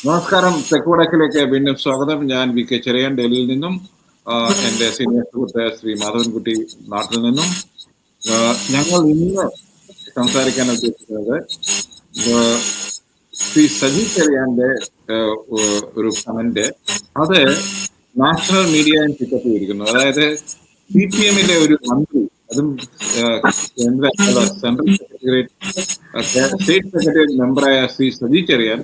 നമസ്കാരം. തെക്കുവടക്കിലേക്ക് വീണ്ടും സ്വാഗതം. ഞാൻ വി കെ ചെറിയാൻ ഡൽഹിയിൽ നിന്നും എന്റെ സീനിയർ സുഹൃത്ത് ശ്രീ മാധവൻകുട്ടി നാട്ടിൽ നിന്നും. ഞങ്ങൾ ഇന്ന് സംസാരിക്കാൻ ഉദ്ദേശിക്കുന്നത് ശ്രീ സജി ചെറിയാന്റെ ഒരു കമന്റ് അത് നാഷണൽ മീഡിയ പിക്കപ്പ് ചെയ്തിരിക്കുന്നു അതായത് സി പി എമ്മിലെ ഒരു മന്ത്രി അതും കേന്ദ്ര സെൻട്രൽ സെക്രട്ടേറിയറ്റ് സ്റ്റേറ്റ് സെക്രട്ടേറിയറ്റ് മെമ്പറായ ശ്രീ സജി ചെറിയാൻ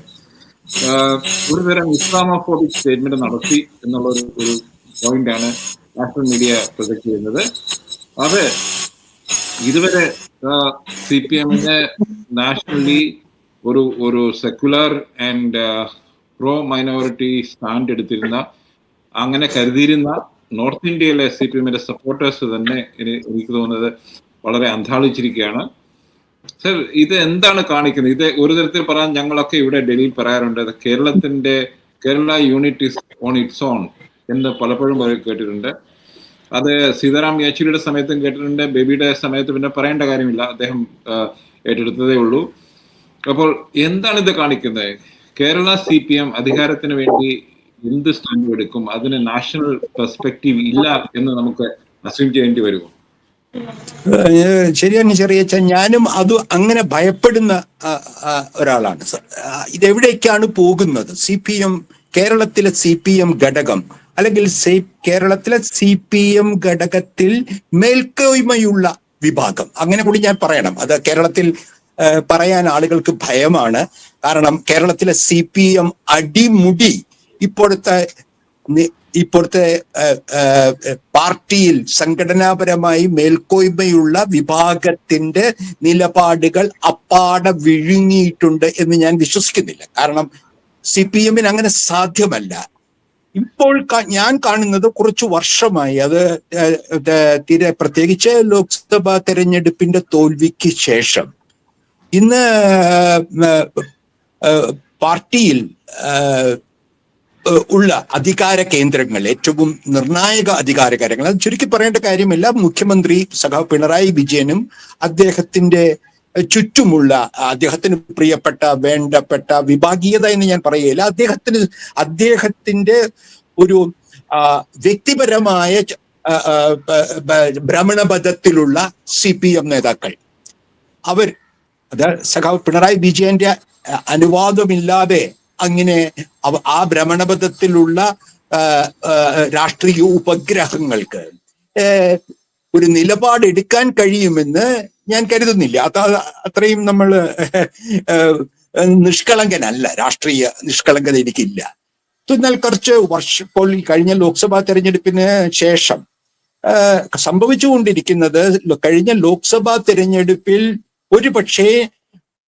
ഒരു തരം ഇസ്ലാമോഫോബിക് സ്റ്റേറ്റ്മെന്റ് നടത്തി എന്നുള്ള ഒരു ഒരു പോയിന്റ് ആണ് നാഷണൽ മീഡിയ പ്രൊജക്ട് ചെയ്യുന്നത്. അത് ഇതുവരെ സി പി എമ്മിന്റെ നാഷണലി ഒരു ഒരു secular and pro minority stand എടുത്തിരുന്ന അങ്ങനെ കരുതിയിരുന്ന നോർത്ത് ഇന്ത്യയിലെ സി പി എമ്മിന്റെ സപ്പോർട്ടേഴ്സ് തന്നെ എനി- എനിക്ക് തോന്നുന്നത് വളരെ അന്താളിച്ചിരിക്കുകയാണ് സർ ഇത് എന്താണ് കാണിക്കുന്നത്? ഇത് ഒരു തരത്തിൽ പറയാൻ ഞങ്ങളൊക്കെ ഇവിടെ ഡൽഹിയിൽ പറയാറുണ്ട് കേരളത്തിന്റെ Kerala unit is on its own എന്ന് പലപ്പോഴും കേട്ടിട്ടുണ്ട്. അത് സീതാറാം യെച്ചൂരിയുടെ സമയത്തും കേട്ടിട്ടുണ്ട് ബേബിയുടെ സമയത്ത് പിന്നെ പറയേണ്ട കാര്യമില്ല അദ്ദേഹം ഏറ്റെടുത്തതേ ഉള്ളൂ. അപ്പോൾ എന്താണ് ഇത് കാണിക്കുന്നത്? കേരള സി പി എം അധികാരത്തിന് വേണ്ടി എന്ത് സ്റ്റാൻഡ് എടുക്കും? അതിന് നാഷണൽ പെർസ്പെക്റ്റീവ് ഇല്ല എന്ന് നമുക്ക് അസ്യൂം ചെയ്യേണ്ടി വരുമോ? ശരിയാണ് ചെറിയ ഞാനും അത് അങ്ങനെ ഭയപ്പെടുന്ന ഒരാളാണ് ഇതെവിടേക്കാണ് പോകുന്നത് സി പി എം കേരളത്തിലെ സി പി എം ഘടകം അല്ലെങ്കിൽ കേരളത്തിലെ സി പി എം ഘടകത്തിൽ മേൽക്കോയ്മയുള്ള വിഭാഗം. അങ്ങനെ കൂടി ഞാൻ പറയണം. അത് കേരളത്തിൽ പറയാൻ ആളുകൾക്ക് ഭയമാണ്. കാരണം കേരളത്തിലെ സി പി എം അടിമുടി ഇപ്പോഴത്തെ ഇപ്പോഴത്തെ പാർട്ടിയിൽ സംഘടനാപരമായി മേൽക്കോയ്മയുള്ള വിഭാഗത്തിന്റെ നിലപാടുകൾ അപ്പാടെ വിഴുങ്ങിയിട്ടുണ്ട് എന്ന് ഞാൻ വിശ്വസിക്കുന്നില്ല. കാരണം സി പി എമ്മിന് അങ്ങനെ സാധ്യമല്ല. ഇപ്പോൾ ഞാൻ കാണുന്നത് കുറച്ച് വർഷമായി അത് തീരെ പ്രത്യേകിച്ച് ലോക്സഭാ തെരഞ്ഞെടുപ്പിന്റെ തോൽവിക്ക് ശേഷം. ഇന്ന് പാർട്ടിയിൽ ഉള്ള അധികാര കേന്ദ്രങ്ങൾ ഏറ്റവും നിർണായക അധികാര കാര്യങ്ങൾ. അത് ചുരുക്കി പറയേണ്ട കാര്യമില്ല. മുഖ്യമന്ത്രി സഖാവ് പിണറായി വിജയനും അദ്ദേഹത്തിന്റെ ചുറ്റുമുള്ള അദ്ദേഹത്തിന് പ്രിയപ്പെട്ട വേണ്ടപ്പെട്ട വിഭാഗീയത എന്ന് ഞാൻ പറയുകയില്ല. അദ്ദേഹത്തിന് അദ്ദേഹത്തിന്റെ ഒരു വ്യക്തിപരമായ ഭ്രമണപഥത്തിലുള്ള സി പി എം നേതാക്കൾ. അവർ അത് സഖാവ് പിണറായി വിജയന്റെ അനുവാദമില്ലാതെ അങ്ങനെ ആ ഭ്രമണപഥത്തിലുള്ള രാഷ്ട്രീയ ഉപഗ്രഹങ്ങൾക്ക് ഒരു നിലപാട് എടുക്കാൻ കഴിയുമെന്ന് ഞാൻ കരുതുന്നില്ല. അത് അത്രയും നമ്മൾ നിഷ്കളങ്കനല്ല. രാഷ്ട്രീയ നിഷ്കളങ്കത എനിക്കില്ല. എന്നാൽ കുറച്ച് വർഷം ഇപ്പോൾ കഴിഞ്ഞ ലോക്സഭാ തെരഞ്ഞെടുപ്പിന് ശേഷം സംഭവിച്ചുകൊണ്ടിരിക്കുന്നത് കഴിഞ്ഞ ലോക്സഭാ തെരഞ്ഞെടുപ്പിൽ ഒരുപക്ഷെ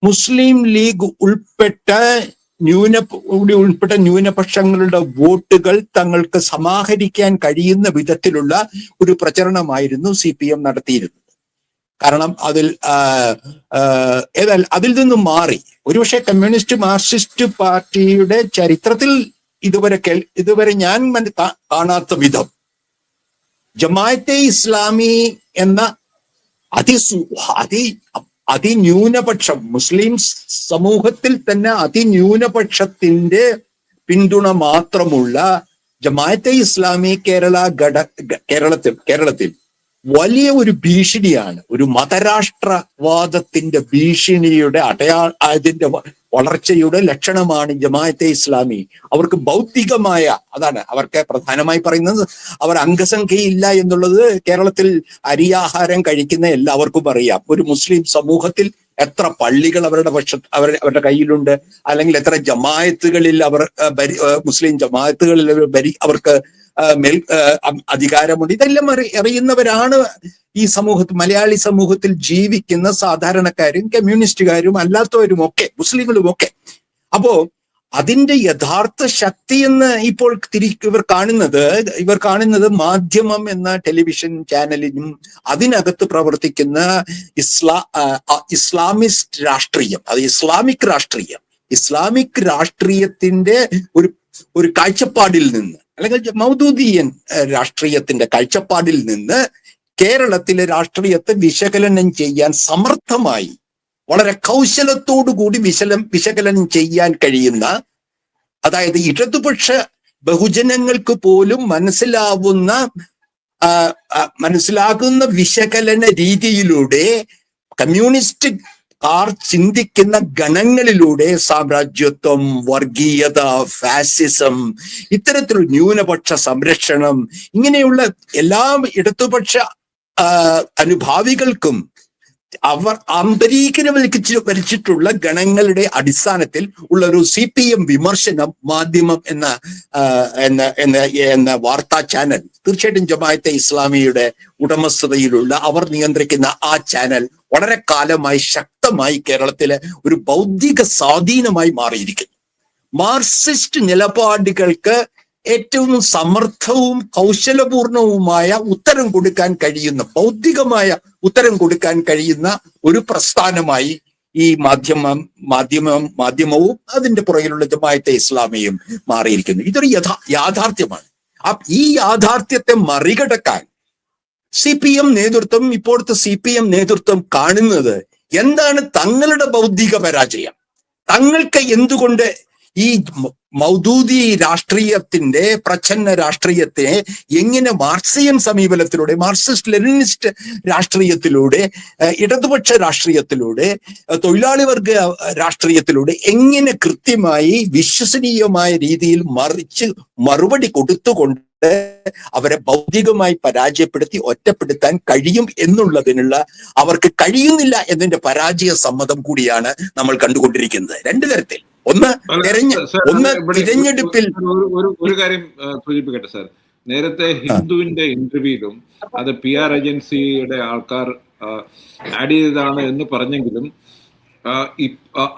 മുസ്ലിം ലീഗ് ഉൾപ്പെട്ട ന്യൂന കൂടി ഉൾപ്പെട്ട ന്യൂനപക്ഷങ്ങളുടെ വോട്ടുകൾ തങ്ങൾക്ക് സമാഹരിക്കാൻ കഴിയുന്ന വിധത്തിലുള്ള ഒരു പ്രചരണമായിരുന്നു സി പി എം നടത്തിയിരുന്നത്. കാരണം അതിൽ ഏതായാലും അതിൽ നിന്നും മാറി. ഒരുപക്ഷെ കമ്മ്യൂണിസ്റ്റ് മാർക്സിസ്റ്റ് പാർട്ടിയുടെ ചരിത്രത്തിൽ ഇതുവരെ കേൾ ഇതുവരെ ഞാൻ കാണാത്ത വിധം ജമാഅത്തെ ഇസ്ലാമി എന്ന അതിസു അതി അതിന്യൂനപക്ഷം മുസ്ലിം സമൂഹത്തിൽ തന്നെ അതിന്യൂനപക്ഷത്തിന്റെ പിന്തുണ മാത്രമുള്ള ജമാഅത്തെ ഇസ്ലാമി കേരള ഘട കേരളത്തിൽ കേരളത്തിൽ വലിയ ഒരു ഭീഷണിയാണ് ഒരു മതരാഷ്ട്രവാദത്തിന്റെ ഭീഷണിയുടെ അടയാ അതിന്റെ വളർച്ചയുടെ ലക്ഷണമാണ് ജമാഅത്തെ ഇസ്ലാമി. അവർക്ക് ഭൗതികമായ അതാണ് അവർക്ക് പ്രധാനമായി പറയുന്നത് അവർ അംഗസംഖ്യയില്ല എന്നുള്ളത് കേരളത്തിൽ അരിയാഹാരം കഴിക്കുന്ന എല്ലാവർക്കും അറിയാം. ഒരു മുസ്ലിം സമൂഹത്തിൽ എത്ര പള്ളികൾ അവരുടെ പക്ഷ അവർ അവരുടെ കയ്യിലുണ്ട് അല്ലെങ്കിൽ എത്ര ജമായത്തുകളിൽ അവർ മുസ്ലിം ജമായത്തുകളിൽ അവർ അവർക്ക് മേൽ അധികാരമുണ്ട്. ഇതെല്ലാം അറി അറിയുന്നവരാണ് ഈ സമൂഹത്തിൽ മലയാളി സമൂഹത്തിൽ ജീവിക്കുന്ന സാധാരണക്കാരും കമ്മ്യൂണിസ്റ്റുകാരും അല്ലാത്തവരും ഒക്കെ മുസ്ലിങ്ങളും ഒക്കെ. അപ്പോ അതിന്റെ യഥാർത്ഥ ശക്തി എന്ന് ഇപ്പോൾ തിരി ഇവർ കാണുന്നത് ഇവർ കാണുന്നത് മാധ്യമം എന്ന ടെലിവിഷൻ ചാനലിനും അതിനകത്ത് പ്രവർത്തിക്കുന്ന ഇസ്ലാ ഇസ്ലാമിസ്റ്റ് രാഷ്ട്രീയം അത് ഇസ്ലാമിക് രാഷ്ട്രീയം. ഇസ്ലാമിക് രാഷ്ട്രീയത്തിന്റെ ഒരു ഒരു കാഴ്ചപ്പാടിൽ നിന്ന് അല്ലെങ്കിൽ മൗദൂദിയൻ രാഷ്ട്രീയത്തിന്റെ കാഴ്ചപ്പാടിൽ നിന്ന് കേരളത്തിലെ രാഷ്ട്രീയത്തെ വിശകലനം ചെയ്യാൻ സമർത്ഥമായി വളരെ കൂടി വിശലം വിശകലനം ചെയ്യാൻ കഴിയുന്ന അതായത് ഇടതുപക്ഷ ബഹുജനങ്ങൾക്ക് പോലും മനസ്സിലാവുന്ന മനസ്സിലാകുന്ന വിശകലന രീതിയിലൂടെ കമ്മ്യൂണിസ്റ്റ് കാർ ചിന്തിക്കുന്ന ഗണങ്ങളിലൂടെ സാമ്രാജ്യത്വം വർഗീയത ഫാസിസം ഇത്തരത്തിലുള്ള ന്യൂനപക്ഷ സംരക്ഷണം ഇങ്ങനെയുള്ള എല്ലാ ഇടതുപക്ഷ അനുഭാവികൾക്കും അവർ അമ്പരീകരം വലിച്ചു വലിച്ചിട്ടുള്ള ഗണങ്ങളുടെ അടിസ്ഥാനത്തിൽ ഉള്ള ഒരു സി പി എം വിമർശനം മാധ്യമം എന്ന എന്ന എന്ന എന്ന വാർത്താ ചാനൽ. തീർച്ചയായിട്ടും ജമായത്തെ ഇസ്ലാമിയുടെ ഉടമസ്ഥതയിലുള്ള അവർ നിയന്ത്രിക്കുന്ന ആ ചാനൽ വളരെ കാലമായി ശക്തമായി കേരളത്തിലെ ഒരു ബൗദ്ധിക സ്വാധീനമായി മാറിയിരിക്കുന്നു. മാർസിസ്റ്റ് നിലപാടുകൾക്ക് ഏറ്റവും സമർത്ഥവും കൗശലപൂർണവുമായ ഉത്തരം കൊടുക്കാൻ കഴിയുന്ന ബൗദ്ധികമായ ഉത്തരം കൊടുക്കാൻ കഴിയുന്ന ഒരു പ്രസ്ഥാനമായി ഈ മാധ്യമം മാധ്യമം മാധ്യമവും അതിന്റെ പുറകിലുള്ള ജമായത്തെ ഇസ്ലാമിയും മാറിയിരിക്കുന്നു. ഇതൊരു യഥാ യാഥാർത്ഥ്യമാണ്. ഈ യാഥാർത്ഥ്യത്തെ മറികടക്കാൻ സി പി എം നേതൃത്വം ഇപ്പോഴത്തെ സി പി എം നേതൃത്വം കാണുന്നത് എന്താണ് തങ്ങളുടെ ബൗദ്ധിക പരാജയം? തങ്ങൾക്ക് എന്തുകൊണ്ട് ഈ മൗദൂദി രാഷ്ട്രീയത്തിന്റെ പ്രച്ഛന്ന രാഷ്ട്രീയത്തെ എങ്ങനെ മാർക്സിയൻ സമീപനത്തിലൂടെ മാർക്സിസ്റ്റ് ലെനിനിസ്റ്റ് രാഷ്ട്രീയത്തിലൂടെ ഇടതുപക്ഷ രാഷ്ട്രീയത്തിലൂടെ തൊഴിലാളി വർഗ രാഷ്ട്രീയത്തിലൂടെ എങ്ങനെ കൃത്യമായി വിശ്വസനീയമായ രീതിയിൽ മറിച്ച് മറുപടി കൊടുത്തുകൊണ്ട് അവരെ ഭൗതികമായി പരാജയപ്പെടുത്തി ഒറ്റപ്പെടുത്താൻ കഴിയും എന്നുള്ളതിനുള്ള അവർക്ക് കഴിയുന്നില്ല എന്നതിന്റെ പരാജയ സമ്മതം കൂടിയാണ് നമ്മൾ കണ്ടുകൊണ്ടിരിക്കുന്നത്. രണ്ടു തരത്തിൽ. ഒന്ന് തെരഞ്ഞ ഒന്ന് തിരഞ്ഞെടുപ്പിൽ ഒരു കാര്യം സൂചിപ്പിക്കട്ടെ സാർ. നേരത്തെ ഹിന്ദുവിന്റെ ഇന്റർവ്യൂവിലും അത് പി ആർ ഏജൻസിയുടെ ആൾക്കാർ ആഡ് ചെയ്തതാണ് എന്ന് പറഞ്ഞെങ്കിലും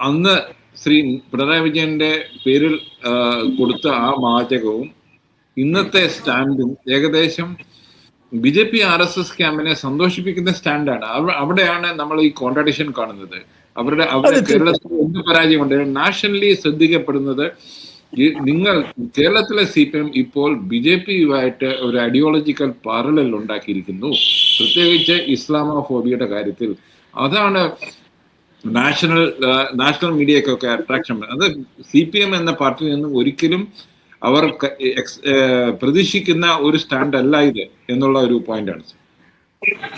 അന്ന് ശ്രീ പിണറായി വിജയന്റെ പേരിൽ കൊടുത്ത ആ വാചകവും ഇന്നത്തെ സ്റ്റാൻഡും ഏകദേശം B J P R S S ക്യാമ്പിനെ സന്തോഷിപ്പിക്കുന്ന സ്റ്റാൻഡാണ്. അവിടെയാണ് നമ്മൾ ഈ കോൺട്രഡിക്ഷൻ കാണുന്നത്. അവരുടെ അവരുടെ കേരളത്തിൽ എന്ത് പരാജയമുണ്ട്? നാഷണലി ശ്രദ്ധിക്കപ്പെടുന്നത് നിങ്ങൾ കേരളത്തിലെ സി പി എം ഇപ്പോൾ ബി ജെ പിയുമായിട്ട് ഒരു ഐഡിയോളജിക്കൽ പാരലൽ ഉണ്ടാക്കിയിരിക്കുന്നു. പ്രത്യേകിച്ച് ഇസ്ലാമോഫോബിയയുടെ കാര്യത്തിൽ. അതാണ് നാഷണൽ നാഷണൽ മീഡിയക്കൊക്കെ അട്രാക്ഷൻ അത് സി പി എം എന്ന പാർട്ടിയിൽ നിന്നും ഒരിക്കലും അവർ പ്രതീക്ഷിക്കുന്ന ഒരു സ്റ്റാൻഡ് അല്ല ഇത് എന്നുള്ള ഒരു പോയിന്റാണ്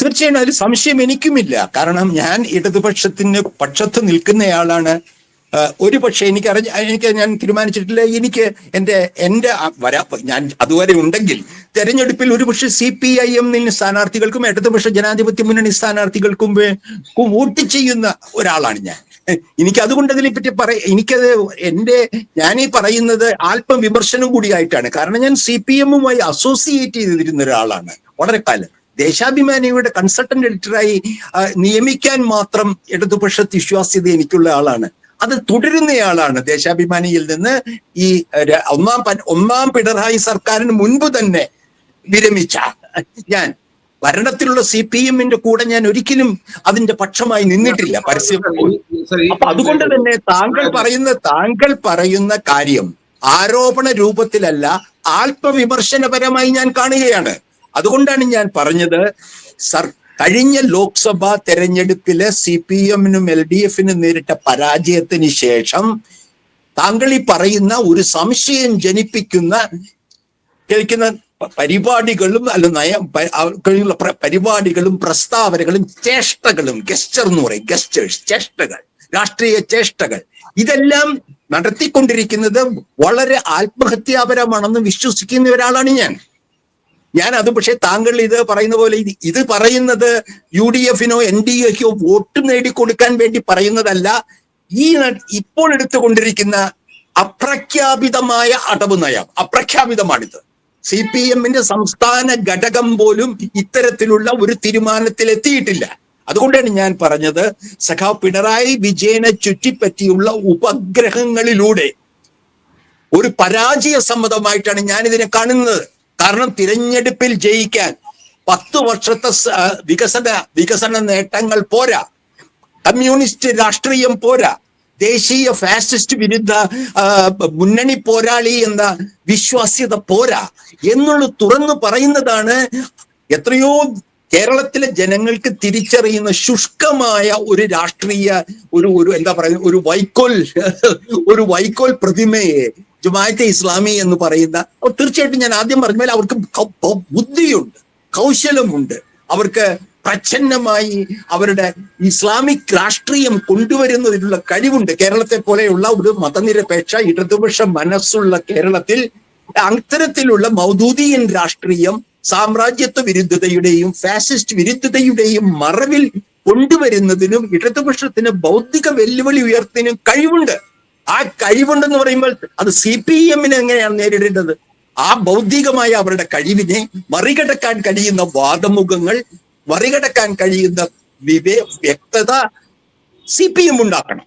തീർച്ചയായും അതിൽ സംശയം എനിക്കുമില്ല. കാരണം ഞാൻ ഇടതുപക്ഷത്തിന് പക്ഷത്ത് നിൽക്കുന്നയാളാണ്. ഒരു പക്ഷേ എനിക്ക് അറിഞ്ഞ എനിക്ക് ഞാൻ തീരുമാനിച്ചിട്ടില്ല. എനിക്ക് എന്റെ എന്റെ വരാ ഞാൻ അതുവരെ ഉണ്ടെങ്കിൽ തെരഞ്ഞെടുപ്പിൽ ഒരുപക്ഷെ സി പി ഐ എം സ്ഥാനാർത്ഥികൾക്കും ഇടതുപക്ഷ ജനാധിപത്യ മുന്നണി സ്ഥാനാർത്ഥികൾക്കും വോട്ട് ചെയ്യുന്ന ഒരാളാണ് ഞാൻ. എനിക്ക് അതുകൊണ്ട് അതിനെപ്പറ്റി പറ എനിക്കത് എന്റെ ഈ പറയുന്നത് അല്പം വിമർശനം കൂടിയായിട്ടാണ്. കാരണം ഞാൻ സി പി എമ്മുമായി അസോസിയേറ്റ് ചെയ്തിരുന്ന ഒരാളാണ്. വളരെ കാലം ദേശാഭിമാനിയുടെ കൺസൾട്ടന്റ് എഡിറ്ററായി നിയമിക്കാൻ മാത്രം ഇടതുപക്ഷ വിശ്വാസ്യത എനിക്കുള്ള ആളാണ്. അത് തുടരുന്നയാളാണ് ദേശാഭിമാനിയിൽ നിന്ന് ഈ ഒന്നാം ഒന്നാം പിണറായി സർക്കാരിന് മുൻപ് തന്നെ വിരമിച്ച ഞാൻ. ഭരണത്തിലുള്ള സി പി എമ്മിന്റെ കൂടെ ഞാൻ ഒരിക്കലും അതിന്റെ പക്ഷമായി നിന്നിട്ടില്ല. പരസ്യം. അതുകൊണ്ട് തന്നെ താങ്കൾ പറയുന്ന താങ്കൾ പറയുന്ന കാര്യം ആരോപണ രൂപത്തിലല്ല ആത്മവിമർശനപരമായി ഞാൻ കാണുകയാണ്. അതുകൊണ്ടാണ് ഞാൻ പറഞ്ഞത് സർ കഴിഞ്ഞ ലോക്സഭാ തെരഞ്ഞെടുപ്പിലെ സി പി എമ്മിനും എൽ ഡി എഫിനും നേരിട്ട പരാജയത്തിന് ശേഷം താങ്കൾ ഈ പറയുന്ന ഒരു സംശയം ജനിപ്പിക്കുന്ന കേൾക്കുന്ന പരിപാടികളും അല്ല നയം പരിപാടികളും പ്രസ്താവനകളും ചേഷ്ടകളും ഗസ്റ്റർ എന്ന് പറയും ഗസ്റ്റേഴ്സ് ചേഷ്ടകൾ രാഷ്ട്രീയ ചേഷ്ടകൾ ഇതെല്ലാം നടത്തിക്കൊണ്ടിരിക്കുന്നത് വളരെ ആത്മഹത്യാപരമാണെന്ന് വിശ്വസിക്കുന്ന ഒരാളാണ് ഞാൻ. ഞാൻ അത് പക്ഷേ താങ്കൾ ഇത് പറയുന്ന പോലെ ഇത് പറയുന്നത് യു ഡി എഫിനോ എൻ ഡി എക്കോ വോട്ട് നേടിക്കൊടുക്കാൻ വേണ്ടി പറയുന്നതല്ല. ഈ ഇപ്പോൾ എടുത്തുകൊണ്ടിരിക്കുന്ന അപ്രഖ്യാപിതമായ അടവ് നയം. അപ്രഖ്യാപിതമാണിത്. സി പി എമ്മിന്റെ സംസ്ഥാന ഘടകം പോലും ഇത്തരത്തിലുള്ള ഒരു തീരുമാനത്തിൽ എത്തിയിട്ടില്ല അതുകൊണ്ടാണ് ഞാൻ പറഞ്ഞത് സഖാവ് പിണറായി വിജയനെ ചുറ്റിപ്പറ്റിയുള്ള ഉപഗ്രഹങ്ങളിലൂടെ ഒരു പരാജയ സമ്മതമായിട്ടാണ് ഞാൻ ഇതിനെ കാണുന്നത്. കാരണം തിരഞ്ഞെടുപ്പിൽ ജയിക്കാൻ പത്ത് വർഷത്തെ വികസന വികസന നേട്ടങ്ങൾ പോരാ. കമ്മ്യൂണിസ്റ്റ് രാഷ്ട്രീയം പോരാ. ദേശീയ ഫാസിസ്റ്റ് വിരുദ്ധ മുന്നണി പോരാളി എന്ന വിശ്വാസ്യത പോരാ. എന്നുള്ള തുറന്നു പറയുന്നതാണ് എത്രയോ കേരളത്തിലെ ജനങ്ങൾക്ക് തിരിച്ചറിയുന്ന ശുഷ്കമായ ഒരു രാഷ്ട്രീയ ഒരു ഒരു എന്താ പറയുക ഒരു വൈക്കോൽ ഒരു വൈക്കോൽ പ്രതിമയെ ജുമായത്തെ ഇസ്ലാമി എന്ന് പറയുന്ന തീർച്ചയായിട്ടും ഞാൻ ആദ്യം പറഞ്ഞ പോലെ അവർക്ക് ബുദ്ധിയുണ്ട് കൗശലമുണ്ട്. അവർക്ക് പ്രച്ഛന്നമായി അവരുടെ ഇസ്ലാമിക് രാഷ്ട്രീയം കൊണ്ടുവരുന്നതിനുള്ള കഴിവുണ്ട്. കേരളത്തെ പോലെയുള്ള ഒരു മതനിരപേക്ഷ ഇടതുപക്ഷ മനസ്സുള്ള കേരളത്തിൽ അത്തരത്തിലുള്ള മൗദൂദിയൻ രാഷ്ട്രീയം സാമ്രാജ്യത്വ വിരുദ്ധതയുടെയും ഫാസിസ്റ്റ് വിരുദ്ധതയുടെയും മറവിൽ കൊണ്ടുവരുന്നതിനും ഇടതുപക്ഷത്തിന് ബൗദ്ധിക വെല്ലുവിളി ഉയർത്തിനും കഴിവുണ്ട്. ആ കഴിവുണ്ടെന്ന് പറയുമ്പോൾ അത് സി പി എമ്മിനെ എങ്ങനെയാണ് നേരിടേണ്ടത്? ആ ബൗദ്ധികമായ അവരുടെ കഴിവിനെ മറികടക്കാൻ കഴിയുന്ന വാദമുഖങ്ങൾ മറികടക്കാൻ കഴിയുന്ന വിവേ വ്യക്തത സി പി എം ഉണ്ടാക്കണം.